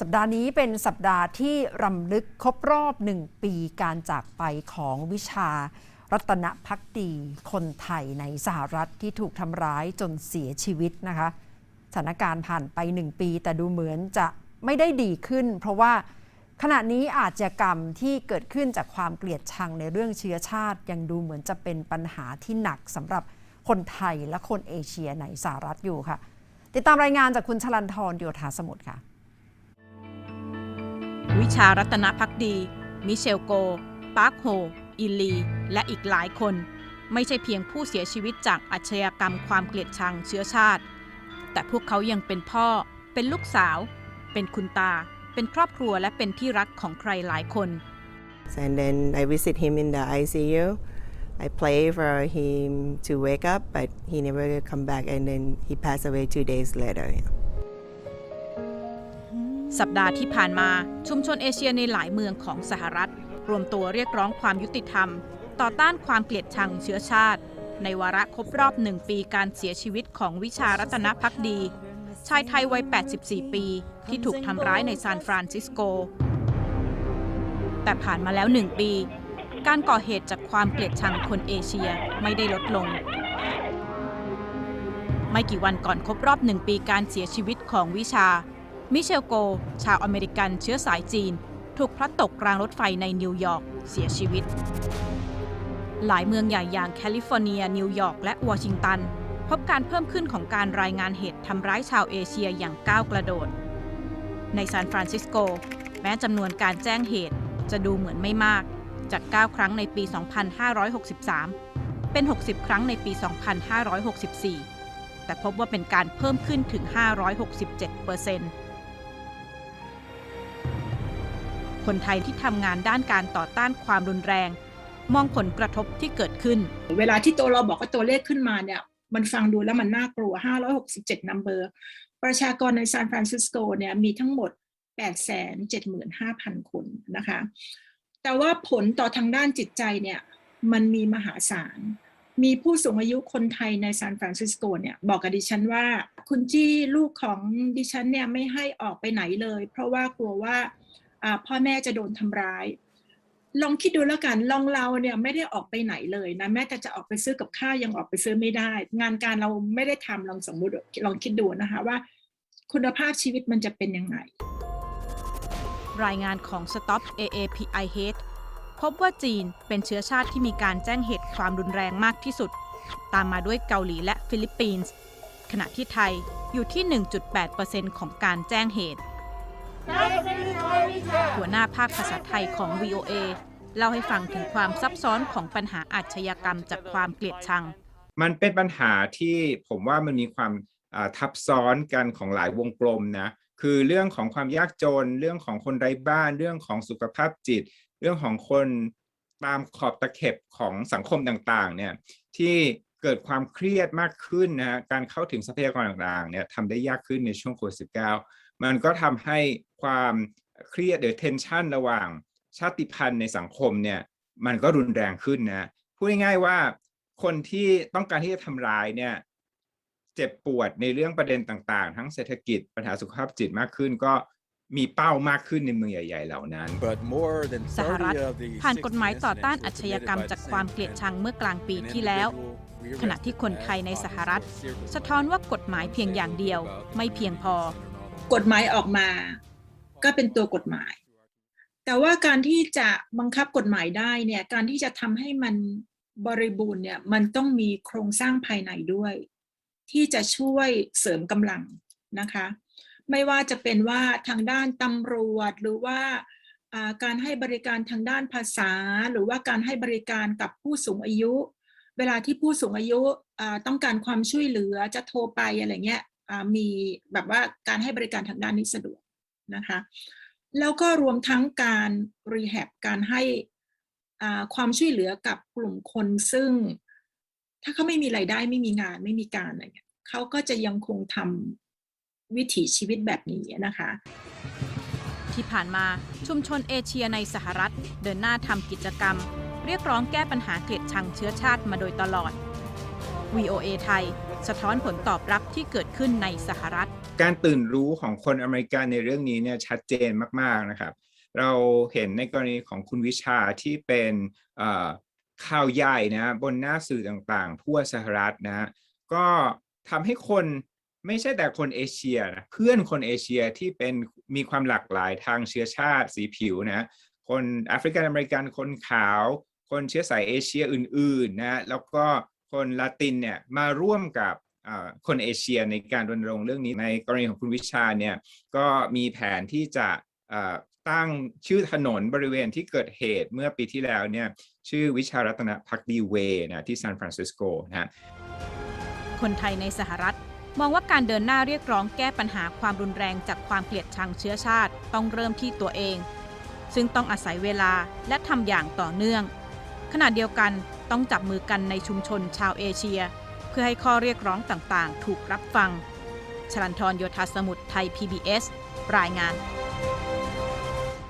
สัปดาห์นี้เป็นสัปดาห์ที่รำลึกครบรอบหนึ่งปีการจากไปของวิชารัตนพักดีคนไทยในสหรัฐที่ถูกทำร้ายจนเสียชีวิตนะคะสถานการณ์ผ่านไปหนึ่งปี แต่ดูเหมือนจะไม่ได้ดีขึ้น เพราะว่าขณะนี้อาชญากรรมที่เกิดขึ้นจากความเกลียดชังในเรื่องเชื้อชาติ ยังดูเหมือนจะเป็นปัญหาที่หนักสำหรับคนไทยและคนเอเชียในสหรัฐอยู่ค่ะ ติดตามรายงานจากคุณชลันทรโยธาสมุทรค่ะ วิชารัตนพักดี มิเชลโก ปาร์คโฮ อิลี และอีกหลายคน ไม่ใช่เพียงผู้เสียชีวิตจากอาชญากรรมความเกลียดชังเชื้อชาติ แต่พวกเขายังเป็นพ่อ เป็นลูกสาว เป็นคุณตา เป็นครอบครัวและเป็นที่รักของใครหลายคน And then I visit him in the ICU. I pray for him to wake up, but he never come back, and then he passed away two days later. สัปดาห์ที่ผ่านมาชุมชนเอเชียในหลายเมืองของสหรัฐ รวมตัวเรียกร้องความยุติธรรม ต่อต้านความเกลียดชังเชื้อชาติ ในวาระครบรอบหนึ่งปีการเสียชีวิตของวิชารัตนพักดี ชายไทยวัย 84 ปี ที่ถูกทำร้ายในซานฟรานซิสโก แต่ผ่านมาแล้วหนึ่งปี การก่อเหตุจากความเกลียดชังคนเอเชียไม่ได้ลดลงไม่กี่วันก่อนครบรอบหนึ่งปีการเสียชีวิตของวิชา มิเชลโก ชาวอเมริกันเชื้อสายจีน ถูกพลัดตกรางรถไฟในนิวยอร์กเสียชีวิต หลายเมืองใหญ่อย่างแคลิฟอร์เนีย นิวยอร์กและวอชิงตัน พบการเพิ่มขึ้นของการรายงานเหตุทำร้ายชาวเอเชียอย่างก้าวกระโดด ในซานฟรานซิสโก แม้จำนวนการแจ้งเหตุจะดูเหมือนไม่มาก จาก 9 ครั้งในปี 2563 เป็น 60 ครั้งในปี 2564 แต่พบว่าเป็นการเพิ่มขึ้นถึง 567เปอร์เซ็นต์ คนไทยที่ทำงานด้านการต่อต้านความรุนแรง มองผลกระทบที่เกิดขึ้น เวลาที่ตัวเราบอกว่าตัวเลขขึ้นมาเนี่ยมันฟังดูแล้วมันน่ากลัว 567 นัมเบอร์ ประชากรในซานฟรานซิสโกเนี่ยมีทั้งหมด 875,000 คนนะคะ แต่ว่าผลต่อทางด้านจิตใจเนี่ยมันมีมหาศาล มีผู้สูงอายุคนไทยในซานฟรานซิสโกเนี่ยบอกกับดิฉันว่า คุณจี้ลูกของดิฉันเนี่ยไม่ให้ออกไปไหนเลย เพราะว่ากลัวว่าอ่า พ่อแม่จะโดนทำร้าย ลองคิดดูแล้วกันลองเราเนี่ยไม่ได้ออกไปไหนเลยนะแม้แต่จะออกไปซื้อกับข้าวยังออกไปซื้อไม่ได้ งานการเราไม่ได้ทำลองสมมุติลองคิดดูนะคะว่า คุณภาพชีวิตมันจะเป็นยังไง รายงานของ Stop AAPI Hate พบว่าจีนเป็นเชื้อชาติที่มีการแจ้งเหตุความรุนแรงมากที่สุด ตามมาด้วยเกาหลีและฟิลิปปินส์ ขณะที่ไทยอยู่ที่ 1.8%ของการแจ้งเหตุ หัวหน้าภาคภาษาไทยของ VOA เล่าให้ฟังถึงความซับซ้อนของปัญหาอาชญากรรมจากความเกลียดชัง มันเป็นปัญหาที่ผมว่ามันมีความทับซ้อนกันของหลายวงกลมนะคือเรื่องของความยากจน เรื่องของคนไร้บ้าน เรื่องของสุขภาพจิต เรื่องของคนตามขอบตะเข็บของสังคมต่างๆเนี่ยที่เกิดความเครียดมากขึ้นนะฮะการเข้าถึงทรัพยากรต่างๆเนี่ยทำได้ยากขึ้นในช่วงโควิด -19 มันก็ทำให้ความ เครียดหรือ tension ระหว่างชาติพันธุ์ในสังคมเนี่ยมันก็รุนแรงขึ้นนะพูดง่ายๆว่าคนที่ต้องการที่จะทำร้ายเนี่ยเจ็บปวดในเรื่องประเด็นต่างๆ ทั้งเศรษฐกิจปัญหาสุขภาพจิตมากขึ้นก็มีเป้ามากขึ้นในเมืองใหญ่ๆ เหล่านั้น But more than สหรัฐ30 of the ผ่านกฎหมาย60ต่อต้าน incidents อาช were ญากรรม committed by จาก the ความ same เกลียดชัง person. เมื่อกลางปี An ที่แล้ว individual we ขณะที่คนไทยในสหรัฐ arrested สะท้อนว่ากฎหมายเพียงอย่างเดียวไม่เพียงพอกฎหมายออกมา ก็เป็นตัวกฎหมาย แต่ว่าการที่จะบังคับกฎหมายได้เนี่ยการที่จะทำให้มันบริบูรณ์เนี่ยมันต้องมีโครงสร้างภายในด้วย ที่จะช่วยเสริมกำลังนะคะ ไม่ว่าจะเป็นว่าทางด้านตำรวจหรือว่าการให้บริการทางด้านภาษา หรือว่าการให้บริการกับผู้สูงอายุ เวลาที่ผู้สูงอายุต้องการความช่วยเหลือจะโทรไปอะไรเงี้ยมีแบบว่าการให้บริการทางด้านนี้สะดวก นะคะ แล้วก็รวมทั้งการรีแฮบการให้ความช่วยเหลือกับกลุ่มคนซึ่ง ถ้าเขาไม่มีรายได้ไม่มีงานไม่มีการอะไรเงี้ยเขาก็จะยังคงทำวิถีชีวิตแบบนี้นะคะ ที่ผ่านมาชุมชนเอเชียในสหรัฐ เดินหน้าทำกิจกรรม เรียกร้องแก้ปัญหาเกลียดชังเชื้อชาติมาโดยตลอด VOA ไทย สะท้อนผลตอบรับที่เกิดขึ้นในสหรัฐ การตื่นรู้ของคนอเมริกันในเรื่องนี้เนี่ยชัดเจนมากๆนะครับ เราเห็นในกรณีของคุณวิชาที่เป็นข่าวใหญ่นะบนหน้าสื่อต่างๆทั่วสหรัฐนะก็ทำให้คนไม่ใช่แต่คนเอเชียนะเพื่อนคนเอเชียที่เป็นมีความหลากหลายทางเชื้อชาติสีผิวนะคนแอฟริกันอเมริกันคนขาว คนเชื้อสายเอเชียอื่นๆนะแล้วก็ คนลาตินเนี่ยมาร่วมกับคนเอเชียในการรณรงค์เรื่องนี้ในกรณีของคุณวิชาเนี่ยก็มีแผนที่จะตั้งชื่อถนนบริเวณที่เกิดเหตุเมื่อปีที่แล้วเนี่ยชื่อวิชารัตนพักดีเวย์นะที่ซานฟรานซิสโกนะฮะคนไทยในสหรัฐมองว่าการเดินหน้าเรียกร้องแก้ปัญหาความรุนแรงจากความเกลียดชังเชื้อชาติ ต้องเริ่มที่ตัวเอง ซึ่งต้องอาศัยเวลาและทำอย่างต่อเนื่อง ขณะเดียวกันต้องจับมือกันในชุมชนชาวเอเชีย เพื่อให้ข้อเรียกร้องต่างๆ ถูกรับฟังชลันทรโยธาสมุทรไทย PBS รายงาน